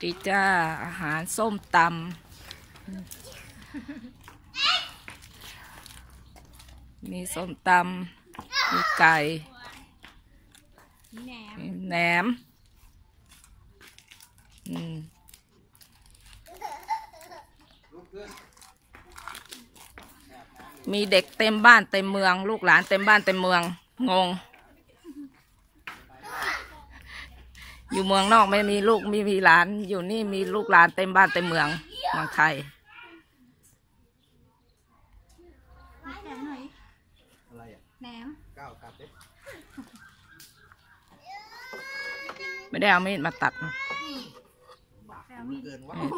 ดีจ้า อาหารส้มตำ มีส้มตำ มีไก่แหนมมีแหนม อืมมีเด็กเต็มบ้านเต็มเมือง ลูกหลานเต็มบ้านเต็มเมือง งง อยู่เมืองนอกไม่มีลูกไม่มีหลาน อยู่นี่มีลูกหลานเต็มบ้านเต็มเมืองเมืองไทยแหนมหน่อยอะไรอะแหนมก้าวกลับเด้ไม่ได้เอามีดมาตัดนะแซลมี่เกินว่า โอ้โห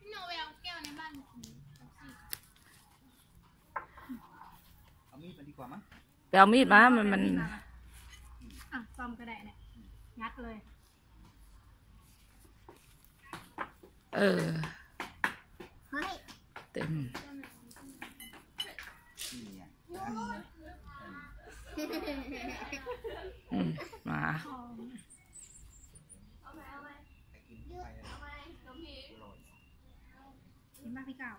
พี่โนไปเอาแก้วในบ้าน เอา มีดมาดีกว่ามั้งไปเอามีดมามันมันอะซ่อมก็ได้เนี่ยงัดเลย เออเฮ้ยเต็มนี่ไงอืม มากินมากพี่เก่า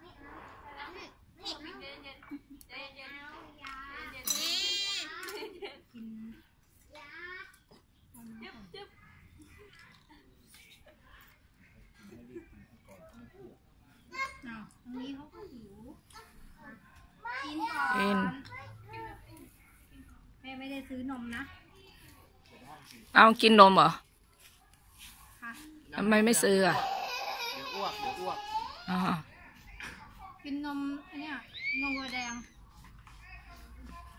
กินอ้าวตรงนี้เขาก็หิวกินก่อนกิน แม่ไม่ได้ซื้อนมนะ เอากินนมเหรอค่ะ ทำไมไม่ซื้ออะ เดี๋ยวอ้วก เดี๋ยวอ้วก อ๋อ กินนมอันเนี้ยนมวัวแดง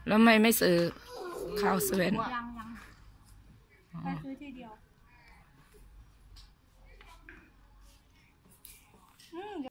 แล้วทำไมไม่ซื้อข้าวเซเว่นยังยังแค่ซื้อทีเดียว